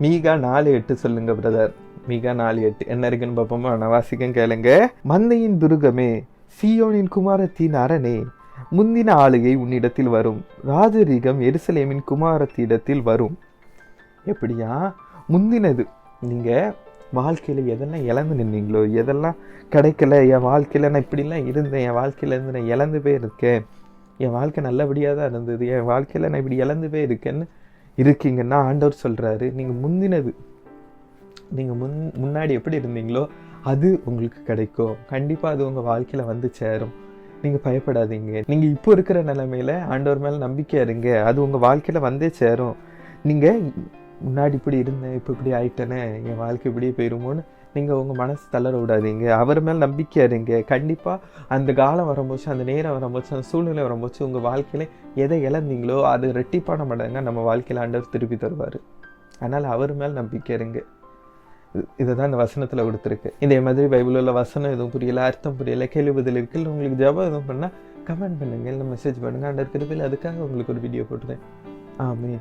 மீகா நாலு எட்டு சொல்லுங்க பிரதர் மீகா நாலு எட்டு. என்ன இருக்குன்னு பார்ப்போமா? நான் வாசிக்கம் கேளுங்க. மந்தையின் துருகமே சியோனின் குமாரத்தின் அரணே முந்தின ஆளுகை உன்னிடத்தில் வரும். ராஜரீகம் எருசலேமின் குமாரத்திடத்தில் வரும். எப்படியா? முந்தினது. நீங்கள் வாழ்க்கையில் எதெல்லாம் இழந்து நின்றீங்களோ எதெல்லாம் கிடைக்கல? என் வாழ்க்கையில் நான் இப்படிலாம் இருந்தேன். என் வாழ்க்கையிலேருந்து நான் இழந்து போய் இருக்கேன் என் வாழ்க்கை நல்லபடியாக தான் இருந்தது. என் வாழ்க்கையில் நான் இப்படி இழந்து போய் இருக்கேன்னு இருக்கீங்கன்னா ஆண்டவர் சொல்கிறாரு நீங்கள் முந்தினது நீங்கள் முன் முன்னாடி எப்படி இருந்தீங்களோ அது உங்களுக்கு கிடைக்கும். கண்டிப்பாக அது உங்கள் வாழ்க்கையில் வந்து சேரும். நீங்கள் பயப்படாதீங்க. நீங்கள் இப்போ இருக்கிற நிலமையில் ஆண்டவர் மேலே நம்பிக்கை இருங்க. அது உங்கள் வாழ்க்கையில் வந்தே சேரும். நீங்கள் முன்னாடி இப்படி இருந்தேன் இப்போ இப்படி ஆயிட்டேனே என் வாழ்க்கை இப்படியே போயிருமோன்னு நீங்கள் உங்கள் மனசு தளர விடாதீங்க. அவர் மேல் நம்பிக்கை இருங்க. கண்டிப்பாக அந்த காலம் வரும்போது அந்த நேரம் வரும்போது அந்த சூழ்நிலை வரும்போது உங்கள் வாழ்க்கையில எதை இழந்தீங்களோ அது ரெட்டிப்பான மடங்க நம்ம வாழ்க்கையில் ஆண்டவர் திருப்பி தருவார். அதனால் அவர் மேல் நம்பிக்கை இருங்க. இதை தான் இந்த வசனத்தில் கொடுத்துருக்கு. இதே மாதிரி பைபிள் உள்ள வசனம் எதுவும் புரியல அர்த்தம் புரியலை கேள்வி பதில் இருக்குல்ல உங்களுக்கு ஜெபம் எதுவும் பண்ணால் கமெண்ட் பண்ணுங்கள் இல்லை மெசேஜ் பண்ணுங்கள் அந்த திருப்பியில் அதுக்காக உங்களுக்கு ஒரு வீடியோ போட்டுறேன். ஆமே